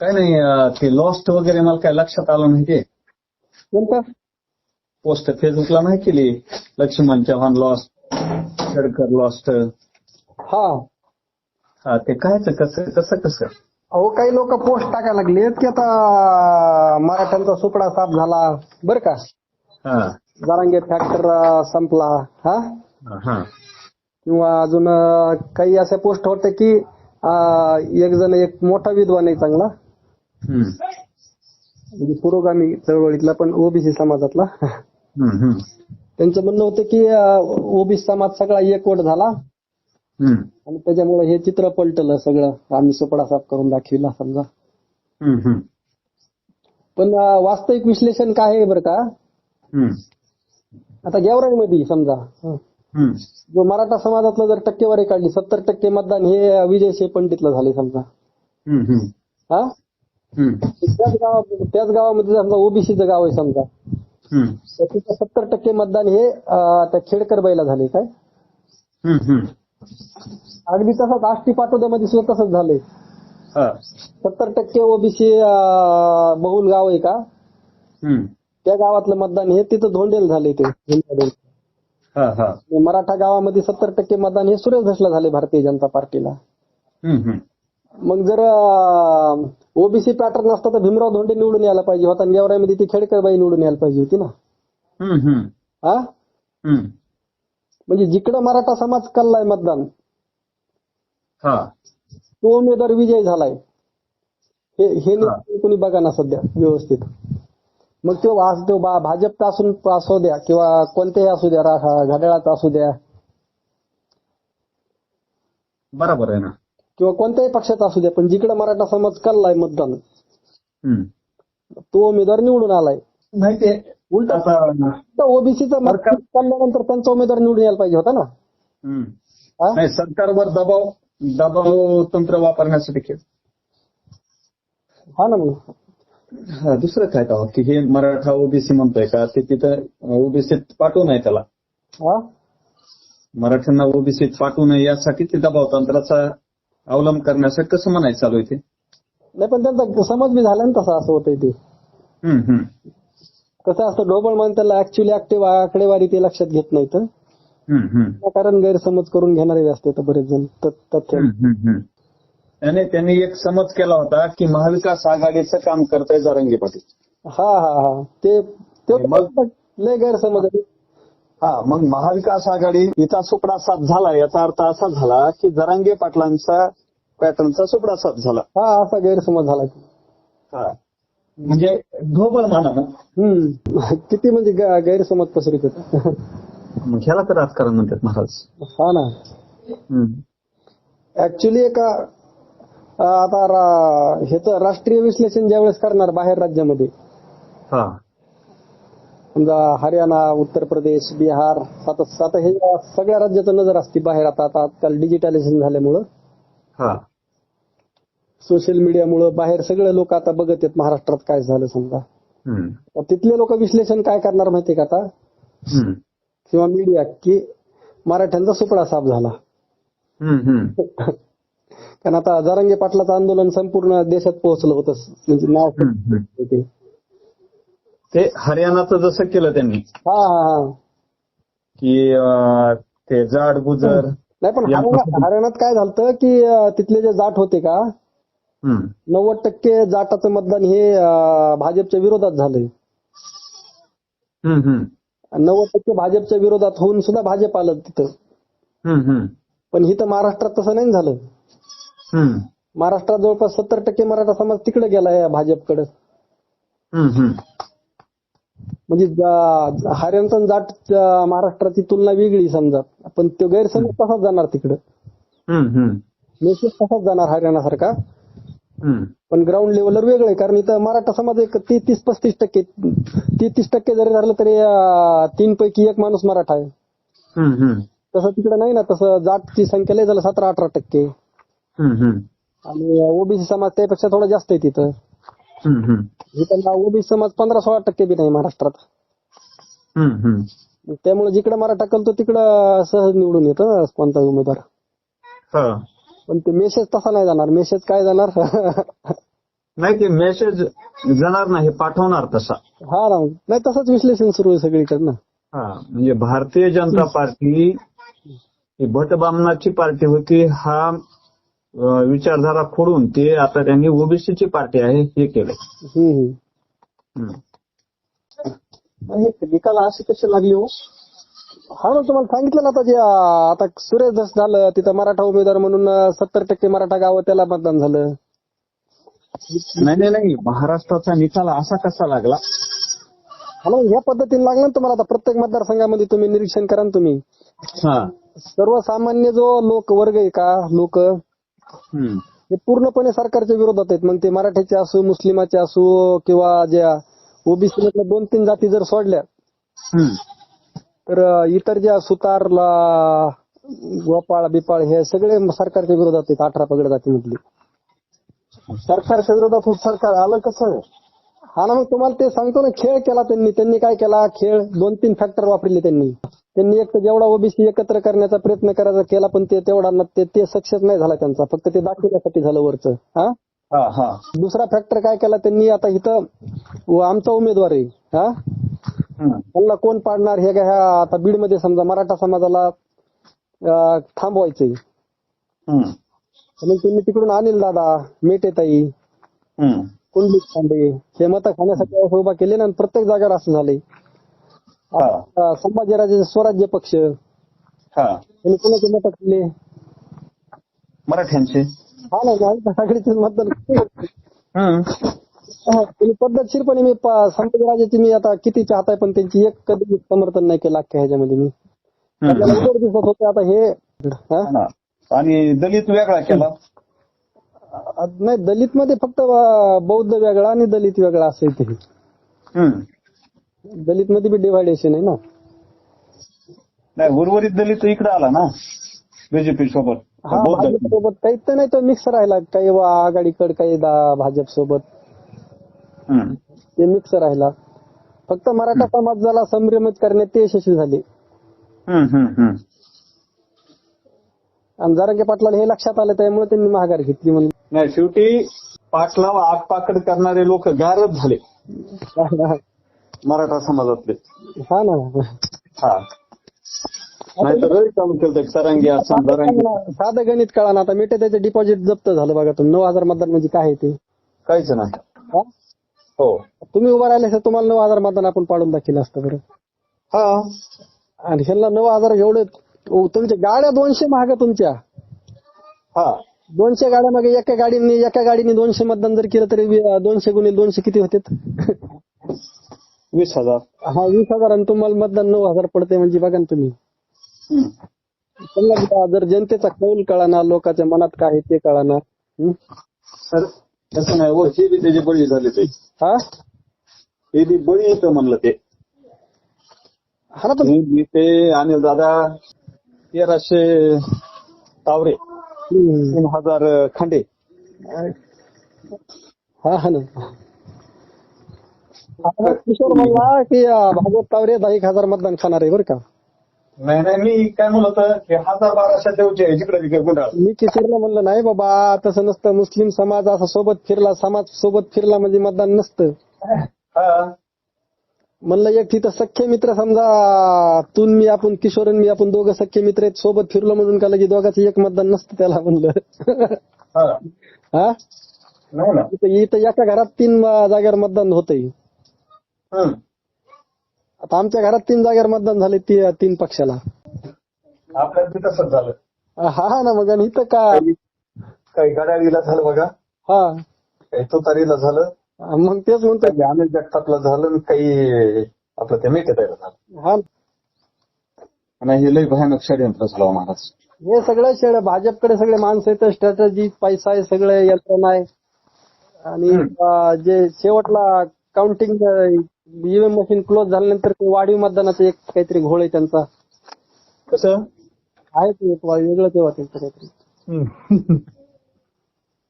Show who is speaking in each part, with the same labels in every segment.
Speaker 1: काय नाही ते लॉस्ट वगैरे मला काय लक्षात आलं नाही ते.
Speaker 2: कोणता?
Speaker 1: पोस्ट फेसबुकला नाही केली. लक्ष्मण चव्हाण लॉस्ट खेडकर लॉस्ट
Speaker 2: हा.
Speaker 1: हा ते कायच कसं कसं कसं?
Speaker 2: अहो काही लोक पोस्ट टाकायला लागलेत की आता मराठ्यांचा सुपडा साफ झाला. बर का?
Speaker 1: हा.
Speaker 2: जरांगे फॅक्टर संपला. हा?
Speaker 1: हा,
Speaker 2: किंवा अजून काही असे पोस्ट होते की एक जण एक मोठा विद्वान आहे चांगला. म्हणजे पुरोगामी चळवळीतला पण ओबीसी समाजातला. त्यांचं म्हणणं होतं की ओबीसी समाज सगळा एकवट झाला. आणि त्याच्यामुळे हे चित्र पलटलं सगळं. आम्ही सुपडा साफ करून दाखविला समजा. पण वास्तविक विश्लेषण काय आहे बरं का? आता गेवराईमध्ये समजा. जो मराठा समाजातलं जर टक्केवारी काढली सत्तर टक्के मतदान हे विजय पंडितला झाले समजा. हा? त्याच गावामध्ये त्याच गावामध्ये समजा ओबीसीचं गाव आहे समजा. तर तिथं सत्तर टक्के मतदान हे अं, त्या खेडकर बाईला झाले काय?
Speaker 1: हम्म, हम्म.
Speaker 2: अगदी तसंच आष्टी पाटोद्यामध्ये सुद्धा तसंच झालंय
Speaker 1: हा,
Speaker 2: सत्तर टक्के ओबीसी बहुल गाव आहे का? त्या गावातलं मतदान हे तिथं धोंडेल झाले ते. धोंडेल.
Speaker 1: हा, हा.
Speaker 2: मराठा गावामध्ये सत्तर टक्के मतदान हे सुरेश धसला झाले भारतीय जनता पार्टीला. मग जर ओबीसी पॅटर्न असता तर भीमराव धोंडे निवडून यायला पाहिजे होता गेवराईमध्ये ती खेडकरबाई निवडून यायला पाहिजे होती ना. हा. म्हणजे जिकडं मराठा समाज कल्लाय मतदान
Speaker 1: हा.
Speaker 2: तो उमेदवार विजय झालाय. हे कोणी बघा ना सध्या व्यवस्थित. मग तो आज तो भाजपचा असून असू द्या किंवा कोणत्याही असू द्या घड्याळाचा असू द्या.
Speaker 1: बरोबर आहे ना.
Speaker 2: किंवा कोणत्याही पक्षाचा असू द्या पण जिकडे मराठा समाज कल्लाय मतदान
Speaker 1: हम्म.
Speaker 2: तो उमेदवार निवडून आलाय
Speaker 1: नाही ते
Speaker 2: उलट ओबीसीचा कल्ल्यानंतर त्यांचा उमेदवार निवडून यायला पाहिजे होता ना. हा?
Speaker 1: सरकारवर दबाव दबाव तंत्र वापरण्यासाठी खेळ
Speaker 2: हा ना मग
Speaker 1: हा, दुसरं काय का की हे मराठा ओबीसी म्हणतोय का ते तिथं ओबीसीत पाठवू नये त्याला
Speaker 2: हा
Speaker 1: मराठ्यांना ओबीसीत पाठवू नये यासाठी ते दबाव तंत्राचा अवलंब करण्यासाठी कसं म्हणायचं चालू आहे ते
Speaker 2: नाही पण त्यांचा समज बी झाला ना तसा असं होतंय ते
Speaker 1: हम्म, हम्म.
Speaker 2: कसं असतं ढोबळ मान त्याला ऍक्च्युली आकडेवा आकडेवारी ते लक्षात घेत नाहीत. कारण गैरसमज करून घेणारे असते बरेच जण तथ्य.
Speaker 1: आणि त्यांनी एक समज केला होता की महाविकास आघाडीचं काम करतोय जारंगी पाटील
Speaker 2: हा हा हा ते लय गैरसमज.
Speaker 1: हा मग महाविकास आघाडी हिचा सुपडा साफ झाला याचा अर्थ असा झाला की जरांगे पाटलांचा पॅटर्नचा सुपडा साफ झाला.
Speaker 2: हा असा गैरसमज झाला
Speaker 1: हा. म्हणजे ढोबळ म्हणा. ना
Speaker 2: हम्म. किती म्हणजे ग- गैरसमज पसरत होते.
Speaker 1: मग ह्याला तर राजकारण म्हणतात महाराज.
Speaker 2: हा ना.
Speaker 1: हम्म.
Speaker 2: ऍक्च्युली एका अं, आता रा- ह्याचं राष्ट्रीय विश्लेषण ज्यावेळेस करणार बाहेर राज्यामध्ये.
Speaker 1: हा.
Speaker 2: समजा हरियाणा उत्तर प्रदेश बिहार आता आता हे सगळ्या राज्याचं नजर असते बाहेर. आता आता आजकाल डिजिटलायझेशन झाल्यामुळं.
Speaker 1: हा
Speaker 2: सोशल मीडियामुळं बाहेर सगळे लोक आता बघत आहेत महाराष्ट्रात काय झालं समजा. तिथले लोक विश्लेषण काय करणार माहितीये का आता. किंवा मीडिया की मराठ्यांचा सुपडा साफ झाला. कारण आता जरांगे पाटलाचं आंदोलन संपूर्ण देशात पोहोचलं होतं म्हणजे नाव. ते
Speaker 1: हरियाणाचं जसं केलं त्यांनी.
Speaker 2: हा हा हा.
Speaker 1: की ते जाड गुजर
Speaker 2: नाही पण हरियाणात काय झालं की तिथले जे जाट होते का. नव्वद टक्के जाटाचं मतदान हे भाजपच्या विरोधात झालंय. नव्वद टक्के भाजपच्या विरोधात होऊन सुद्धा भाजप आलं तिथं. पण इथं महाराष्ट्रात तसं नाही झालं
Speaker 1: हम्म.
Speaker 2: महाराष्ट्रात जवळपास सत्तर टक्के मराठा समाज तिकडे गेला भाजपकडे. म्हणजे हरियाणा आणि जाट महाराष्ट्राची तुलना वेगळी समजा पण तो गैरसमज तसाच जाणार तिकडं. मेसेज तसाच जाणार हरियाणासारखा. पण ग्राउंड लेवलवर वेगळं आहे कारण इथं मराठा समाज एक ती- तीस पस्तीस टक्के तीस तीस टक्के जरी झालं तरी तीन पैकी एक माणूस मराठा आहे. तसं तिकडे नाही ना तसं जाटची संख्या लय झालं सतरा अठरा टक्के. आणि ओबीसी समाज त्यापेक्षा थोडा जास्त आहे तिथं इथं ओबीसी समाज पंधरा सोळा टक्के बी नाही महाराष्ट्रात. त्यामुळे जिकडे मराठा कलतो तिकडं सहज निवडून येतं कोणता उमेदवार.
Speaker 1: हा.
Speaker 2: पण ते मेसेज तसा नाही जाणार. मेसेज काय जाणार?
Speaker 1: नाही ते मेसेज जाणार नाही पाठवणार तसा.
Speaker 2: हा ना. नाही तसंच विश्लेषण सुरू आहे सगळीकडे ना.
Speaker 1: हा. म्हणजे भारतीय जनता पार्टी ही भटबामनाची पार्टी होती. हा विचारधारा खोडून ते आता त्यांनी ओबीसीची पार्टी आहे हे हे निकाल असे कसे लागले हो?
Speaker 2: हा ना तुम्हाला सांगितलं ना आता जे आता सुरेश धस झालं तिथं मराठा उमेदवार म्हणून सत्तर टक्के मराठा गावं त्याला मतदान झालं.
Speaker 1: नाही नाही नाही. महाराष्ट्राचा निकाल असा कसा लागला?
Speaker 2: हा ना ह्या पद्धतीने लागलं ना तुम्हाला आता प्रत्येक मतदारसंघामध्ये तुम्ही निरीक्षण करा तुम्ही.
Speaker 1: हा.
Speaker 2: सर्वसामान्य जो लोक वर्ग आहे का लोक. हे पूर्णपणे सरकारच्या विरोधात आहेत. मग ते मराठ्याचे असो मुस्लिमाचे असो किंवा ज्या ओबीसी मधल्या दोन तीन जाती जर सोडल्या. तर इतर ज्या सुतारला गोपाळ बिपाळ हे सगळे सरकारच्या विरोधात आहेत. अठरा पगड जातीमधले
Speaker 1: सरकारच्या विरोधात सरकार आलं कसं?
Speaker 2: हा ना मग तुम्हाला ते सांगतो ना खेळ केला त्यांनी. त्यांनी काय केला? खेळ दोन तीन फॅक्टर वापरले त्यांनी. त्यांनी एक जेवढा ओबीसी एकत्र करण्याचा प्रयत्न करायचा केला पण ते तेवढा न- ते ते सक्सेस नाही झाला त्यांचा. फक्त ते दाखवण्यासाठी झालं वरचं. हा?
Speaker 1: हा हा.
Speaker 2: दुसरा फॅक्टर काय केला त्यांनी आता इथं व आमचा उमेदवार आहे. हा?
Speaker 1: हम्म.
Speaker 2: त्यांना कोण पाडणार हे काय ह्या आता बीडमध्ये समजा मराठा समाजाला अं, थांबवायचंय.
Speaker 1: हम्म.
Speaker 2: मग त्यांनी तिकडून अनिल दादा मेटेताई
Speaker 1: हम्म.
Speaker 2: कुंडलिक खांडे हे मतं खाण्यासाठी उभा केले ना आणि प्रत्येक जागेवर असं झालंय. संभाजीराजे स्वराज्य पक्ष.
Speaker 1: हा.
Speaker 2: त्यांनी कुणाचे मतं खाल्ले
Speaker 1: मराठ्यांचे.
Speaker 2: हा ना नाही सगळीचे मतदान. हा, पद्धतशीरपणे मी संभाजीराजेची मी आता किती चाहत आहे पण त्यांची एक कधी समर्थन नाही केलं अख्ख्या ह्याच्यामध्ये मी. दिसत होते आता हे.
Speaker 1: आणि दलित वेगळा केला.
Speaker 2: नाही दलित मध्ये फक्त बौद्ध वेगळा आणि दलित वेगळा असं इथे.
Speaker 1: हम्म.
Speaker 2: दलित मध्ये बी डिवायडेशन आहे ना?
Speaker 1: नाही उर्वरित दलित इकडे आला ना बीजेपी सोबत.
Speaker 2: हा भाजप सोबत काही तर नाही तर मिक्स राहिला. काही वा आघाडीकड काही दा- भाजप सोबत. ते मिक्स राहिला. फक्त मराठा समाजाला संभ्रमित करण्यात ते यशस्वी झाले. आणि जरांगे पाटलाला हे लक्षात आलं त्यामुळे त्यांनी माघार घेतली म्हणून.
Speaker 1: नाही शेवटी पाटला आगपाकड करणारे लोक गारच झाले. मराठा समाजातले.
Speaker 2: हा ना.
Speaker 1: हा. नाही तर लई काम केलं सरंगी असं दरंगी
Speaker 2: साधं गणित कळा ना आता. मेटे त्याचे डिपॉझिट जप्त झालं बघा. तुम्ही नऊ हजार मतदान म्हणजे काय आहे ते?
Speaker 1: काहीच नाही.
Speaker 2: हा?
Speaker 1: हो.
Speaker 2: तुम्ही उभा राहिले तर तुम्हाला नऊ हजार मतदान आपण पाडून दाखिलं असतं बरं.
Speaker 1: हा.
Speaker 2: आणि ह्यांना नऊ हजार एवढे ओ, तुमच्या गाड्या दोनशे महाग तुमच्या.
Speaker 1: हा.
Speaker 2: दोनशे गाड्या मागे एका गाडीने एका गाडीने दोनशे मतदान जर केलं तरी वी- दोनशे गुणिले दोनशे किती होते
Speaker 1: वीस हजार.
Speaker 2: हा वीस हजार आणि तुम्हाला मतदान नऊ हजार पडते म्हणजे बघा ना तुम्ही. समजा जर जनतेचा कौल कळाना लोकांच्या मनात काय आहे ते कळाना. हं?
Speaker 1: सर तसं नाही. हो बी त्याचे बळी झाले ते.
Speaker 2: हा?
Speaker 1: हे बी बळी येतं म्हणलं ते.
Speaker 2: हा ना पण
Speaker 1: हे ते अनिल दादा तेराशे तावरे. तीन हजार खांडे.
Speaker 2: हा हा ना. किशोर म्हणला की भागवत तावरे दहा एक हजार मतदान खाणार आहे बरं का?
Speaker 1: नाही नाही मी काय म्हणत होतं की हजार बाराशे देऊचे जिकडे तिकडे गुंडाळ.
Speaker 2: मी किशोरला म्हणलं नाही बाबा तसं नसतं. मुस्लिम समाज असा सोबत फिरला समाज सोबत फिरला म्हणजे मतदान नसतं.
Speaker 1: हा.
Speaker 2: म्हणलं एक तिथं सख्खे मित्र समजा तू मी आपण किशोर आणि मी आपण दोघं सख्खे मित्र आहेत सोबत फिरलो म्हणून का लगे दोघांचं एक मतदान नसतं त्याला? म्हणलं.
Speaker 1: हा.
Speaker 2: हा?
Speaker 1: नाही ना.
Speaker 2: इथं इथं एका घरात तीन अं, जागेवर मतदान होतंय. आता आमच्या घरात तीन जागेवर मतदान झाले ती तीन पक्षाला.
Speaker 1: बी तसंच झालं?
Speaker 2: हा हा ना मग आणि इथं काय?
Speaker 1: काही गडाळीला झालं बघा.
Speaker 2: हा.
Speaker 1: काही तुतारीला झालं.
Speaker 2: मग तेच म्हणतो.
Speaker 1: काही जगतापला झालं आणि काही आपलं ते मेकेताईला झालं.
Speaker 2: हा.
Speaker 1: आणि हे लई भयानक षडयंत्र झालं हो महाराज.
Speaker 2: हे सगळं शेड भाजपकडे सगळे माणसं आहेत स्ट्रॅटजी पैसा आहे सगळे यंत्रणा आहे. आणि अं, जे शेवटला काउंटिंग ईव्हीएम मशीन क्लोज झाल्यानंतर ते वाढीव मतदानाचं एक काहीतरी घोळ आहे त्यांचा.
Speaker 1: कसं?
Speaker 2: आहे ते एक वा- वेगळं तेव्हा त्यांचं काहीतरी.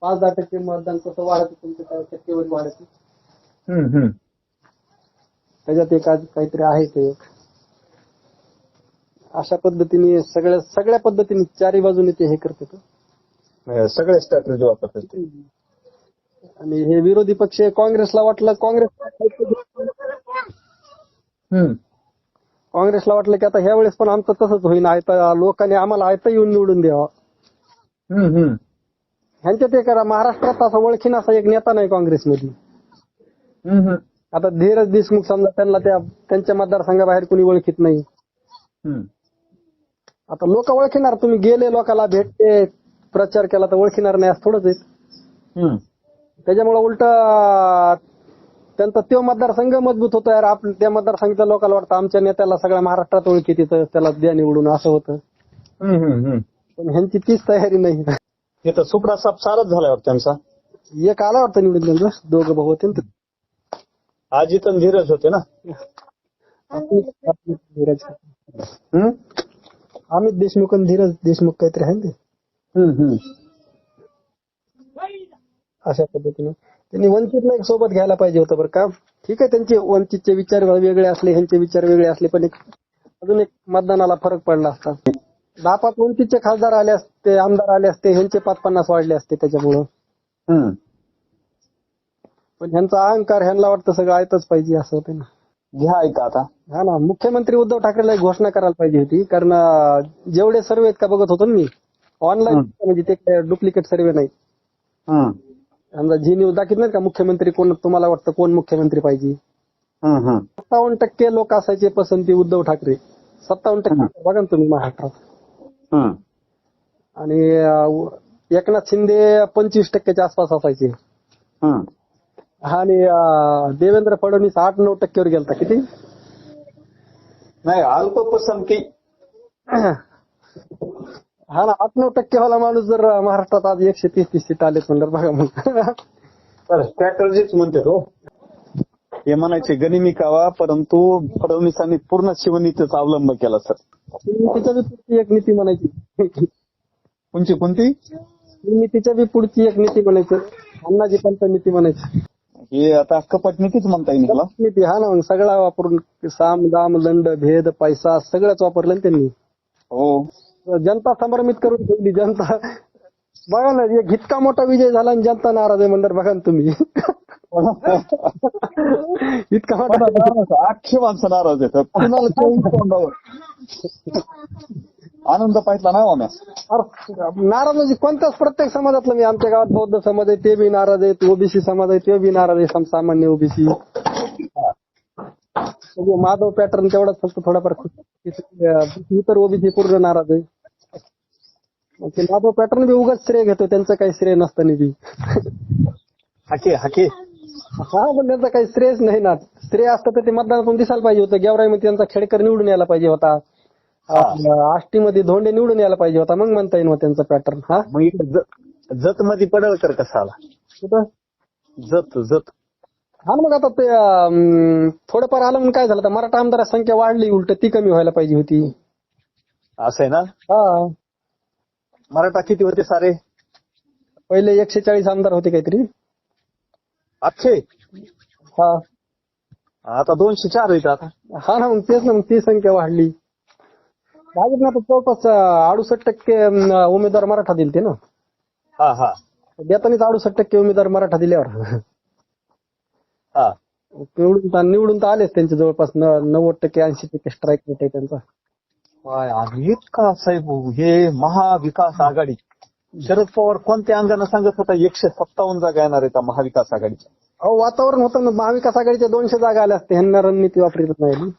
Speaker 2: पाच दहा टक्के मतदान कसं वाढत तुमचं काय टक्केवारी वाढत. त्याच्यात एक आज काहीतरी आहे ते एक. अशा पद्धतीने सगळ्या सगळ्या पद्धतीने चारी बाजूने ते हे करतात.
Speaker 1: सगळे स्ट्रॅटेजी वापरतात.
Speaker 2: आणि हे विरोधी पक्ष काँग्रेसला वाटलं काँग्रेस. काँग्रेसला वाटलं की आता ह्या वेळेस पण आमचं तसंच होईन आयता लोकांनी आम्हाला आयता येऊन निवडून द्यावा. ह्यांच्यात एक महाराष्ट्रात असा ओळखीन असा एक नेता नाही काँग्रेसमध्ये. आता धीरज देशमुख समजा त्यांना त्या त्यांच्या मतदारसंघाबाहेर कोणी ओळखीत नाही. आता लोक ओळखीणार तुम्ही गेले लोकांना भेटते प्रचार केला तर ओळखीणार नाही असं थोडंच आहे. त्याच्यामुळे उलट त्यांचा तो मतदारसंघ मजबूत होतो यार आपण त्या मतदारसंघाच्या लोकांना वाटतं आमच्या नेत्याला सगळ्या महाराष्ट्रात ओळखी तिथं त्याला द्या निवडून असं होतं. पण ह्यांची तीच तयारी नाही
Speaker 1: हे तर सुपडा साप सारच झालाय वाटतं त्यांचा
Speaker 2: एक आला वाटतं निवडून त्यांचं दोघं भाऊ होते ना ते.
Speaker 1: आजी तर धीरज होते ना
Speaker 2: धीरज.
Speaker 1: हम्म?
Speaker 2: अमित देशमुख आणि धीरज देशमुख काहीतरी आहे ना ते
Speaker 1: हम्म, हम्म.
Speaker 2: अशा पद्धतीने. त्यांनी वंचितला एक सोबत घ्यायला पाहिजे होतं बरं का. ठीक आहे त्यांचे वंचितचे विचार वेगळे असले ह्यांचे विचार वेगळे असले पण एक अजून एक मतदानाला फरक पडला असता. दहा पाच वंचितचे खासदार आले असते आमदार आले असते ह्यांचे पाच पन्नास वाढले असते त्याच्यामुळं. पण ह्यांचा अहंकार ह्यांना वाटतं सगळं ऐकच पाहिजे असं होतं ना.
Speaker 1: घ्या ऐका आता.
Speaker 2: हा ना मुख्यमंत्री उद्धव ठाकरेला एक घोषणा करायला पाहिजे होती कारण जेवढे सर्वे आहेत का बघत होतो मी ऑनलाईन म्हणजे ते काय डुप्लिकेट सर्वे नाही. समजा जी न्यूज दाखवत नाही का? मुख्यमंत्री कोण? तुम्हाला वाटतं कोण मुख्यमंत्री पाहिजे. सत्तावन्न टक्के लोक असायचे पसंती उद्धव ठाकरे. सत्तावन्न टक्के बघा ना तुम्ही महाराष्ट्रात. आणि एकनाथ शिंदे पंचवीस टक्क्याच्या आसपास असायचे. आणि देवेंद्र फडणवीस आठ नऊ टक्क्यावर गेलता. किती?
Speaker 1: नाही अल्प पसंती.
Speaker 2: हा ना आठ नऊ टक्केवाला माणूस जर महाराष्ट्रात आज एकशे तीस तीस सीट आलेत म्हणलं बघा मग.
Speaker 1: स्ट्रॅटर्जीच म्हणते हो हे म्हणायचे गनिमी कावा परंतु फडणवीसांनी पूर्ण शिवनीतीचा अवलंब केला सर.
Speaker 2: निर्मितीच्या बी पुढची एक नीती म्हणायची.
Speaker 1: कोणची कोणती?
Speaker 2: निर्मितीच्या बी पुढची एक नीती म्हणायचं. अण्णाजी पंत नीती म्हणायची.
Speaker 1: हे आता कपट नीतीच म्हणता येईल.
Speaker 2: नीती हा ना मग. सगळा वापरून साम दाम दंड भेद पैसा सगळंच वापरलं त्यांनी.
Speaker 1: हो.
Speaker 2: जनता समरमित करून ठेवली जनता. बघा ना एक इतका मोठा विजय झाला आणि जनता नाराज आहे म्हणणार बघा ना तुम्ही. इतका मोठा
Speaker 1: आख्य माणसं नाराज येतात कुणाला चोवीस तोंडावर? आनंद पाहिला नाही आम्ही.
Speaker 2: अरे, नाराज म्हणजे कोणत्याच प्रत्येक समाजातलं मी आमच्या गावात बौद्ध समाज आहे ते बी नाराज आहेत ओबीसी समाज आहे ते बी नाराज आहे सम- सामान्य ओबीसी. माधव पॅटर्न तेवढाच फक्त थोडाफार. इतर ओबीसी पूर्ण नाराज आहे. ते माधव पॅटर्न बी उगाच श्रेय घेतो त्यांचं काही श्रेय नसताना बी.
Speaker 1: हाके हाके.
Speaker 2: हा पण त्यांचा काही श्रेयच नाही ना. श्रेय असतं तर ते मतदानातून दिसायला पाहिजे होतं. गेवराईमध्ये त्यांचा खेडकर निवडून यायला पाहिजे होता. आष्टीमध्ये धोंडे निवडून यायला पाहिजे होता. मग म्हणता येईल मग त्यांचा पॅटर्न हा?
Speaker 1: मग जत मध्ये पडळकर कसा आला?
Speaker 2: कुठं?
Speaker 1: जत जत.
Speaker 2: हा मग आता ते थोडंफार आलं म्हणून काय झालं? मराठा आमदाराची संख्या वाढली उलट ती कमी व्हायला पाहिजे होती.
Speaker 1: असं आहे ना?
Speaker 2: हा.
Speaker 1: मराठा किती होते सारे?
Speaker 2: पहिले एकशे चाळीस आमदार होते काहीतरी.
Speaker 1: अख्खे
Speaker 2: हा.
Speaker 1: आता दोनशे चार आहेत आता.
Speaker 2: हा ना मग तेच ना मग ती संख्या वाढली. भाजपनं आता जवळपास अडुसष्ट टक्के उमेदवार मराठा दिले ते ना.
Speaker 1: हा हा.
Speaker 2: देतानीच अडुसष्ट टक्के उमेदवार मराठा दिल्यावर
Speaker 1: हा.
Speaker 2: निवडून तर- निवडून तर आलेच त्यांचे जवळपास नव्वद टक्के ऐंशी टक्के स्ट्राईक रेट आहे त्यांचा.
Speaker 1: काय इतका साहेब हे महाविकास आघाडी शरद पवार कोणत्या अंगानं सांगत होता एकशे सत्तावन्न जागा येणार आहेत महाविकास आघाडीच्या
Speaker 2: अहो वातावरण होतं ना महाविकास आघाडीच्या दोनशे जागा आल्या असते ह्यांना रणनीती वापरत नाही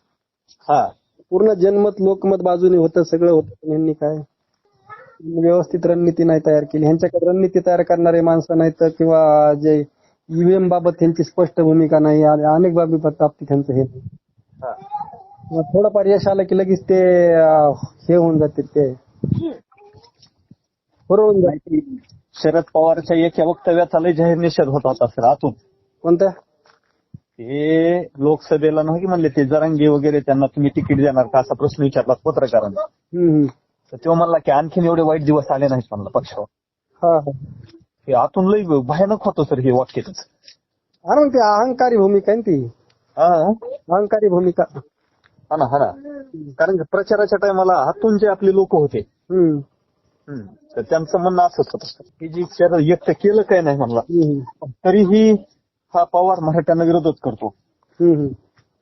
Speaker 1: हा
Speaker 2: पूर्ण जनमत लोकमत बाजूने होतं सगळं होतं पण यांनी काय व्यवस्थित रणनीती नाही तयार केली ह्यांच्याकडे रणनीती तयार करणारे माणसं नाहीत किंवा जे ईव्हीएम बाबत त्यांची स्पष्ट भूमिका नाही अनेक बाबी बाबतीत त्यांचं हे नाही. थोडंफार यश आलं की लगेच ते अं, हे होऊन जाते ते. बरोबर जाते
Speaker 1: शरद पवारच्या एका वक्तव्याचा लय जाहीर निषेध होत होता सर आतून.
Speaker 2: कोणत्या
Speaker 1: ते लोकसभेला नाही की म्हणले ते जरांगी वगैरे त्यांना तुम्ही तिकीट देणार का असा प्रश्न विचारला पत्रकारांना.
Speaker 2: हम्म, हम्म.
Speaker 1: तर तो म्हणला की आणखीन एवढे वाईट दिवस आले नाहीत म्हणला पक्षावर.
Speaker 2: हा हा.
Speaker 1: हे आतून लय भयानक होतं सर हे वाक्यच.
Speaker 2: ना मग ती अहंकारी भूमिका आहे ना ती.
Speaker 1: हा.
Speaker 2: अहंकारी भूमिका.
Speaker 1: हा ना हा ना कारण की प्रचाराच्या टायमाला आतून जे आपले लोक होते
Speaker 2: हम्म
Speaker 1: हम्म. तर त्यांचं म्हणणं असंच होतं की जी त्यानं व्यक्त केलं काय नाही म्हणला
Speaker 2: हम्म,
Speaker 1: पण तरीही हा पवार मराठ्यांना विरोधच करतो
Speaker 2: हम्म.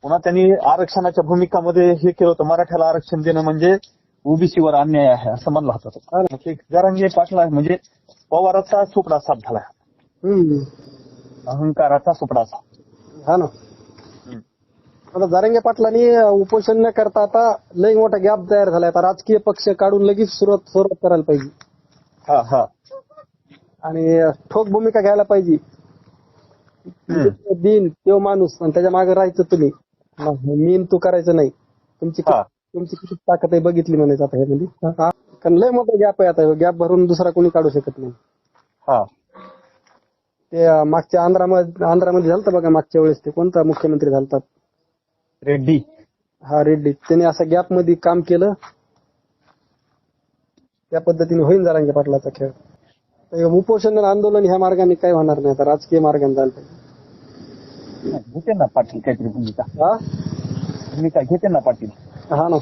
Speaker 1: पुन्हा त्यांनी आरक्षणाच्या भूमिकामध्ये हे केलं होतं मराठ्याला आरक्षण देणं म्हणजे ओबीसीवर अन्याय आहे असं म्हणला होता तो.
Speaker 2: ना.
Speaker 1: मग ते जरांगे पाटला म्हणजे पवाराचा सुपडा साफ झाला
Speaker 2: हम्म.
Speaker 1: अहंकाराचा सुपडा साफ
Speaker 2: हा ना आता जारंगे पाटलांनी उपोषण न करता आता लई मोठा गॅप तयार झालाय. आता राजकीय पक्ष काढून लगेच सुरुवात सुरुवात करायला पाहिजे.
Speaker 1: हा हा.
Speaker 2: आणि ठोक भूमिका घ्यायला पाहिजे.
Speaker 1: हम्म.
Speaker 2: दिन तो माणूस आणि त्याच्यामागे राहायचं तुम्ही. मीन तू करायचं नाही. तुमची
Speaker 1: हा.
Speaker 2: तुमची किती ताकद आहे बघितली म्हणायचं आता ह्यामध्ये. हा. कारण लय मोठा गॅप आहे आता. गॅप भरून दुसरा कोणी काढू शकत नाही.
Speaker 1: हा.
Speaker 2: ते अं, मागच्या आंध्रामध्ये आंध्रामध्ये झालं बघा मागच्या वेळेस ते कोणता मुख्यमंत्री झालता?
Speaker 1: रेड्डी.
Speaker 2: हा रेड्डी. त्याने असं गॅपमध्ये काम केलं. त्या पद्धतीने होईल जरांगे पाटलाचा खेळ. तर उपोषण आंदोलन ह्या मार्गाने काय होणार नाही. आता राजकीय मार्गाने झालं पाहिजे.
Speaker 1: घेते ना पाटील काहीतरी भूमिका.
Speaker 2: हा?
Speaker 1: भूमिका घेते ना पाटील.
Speaker 2: हा ना.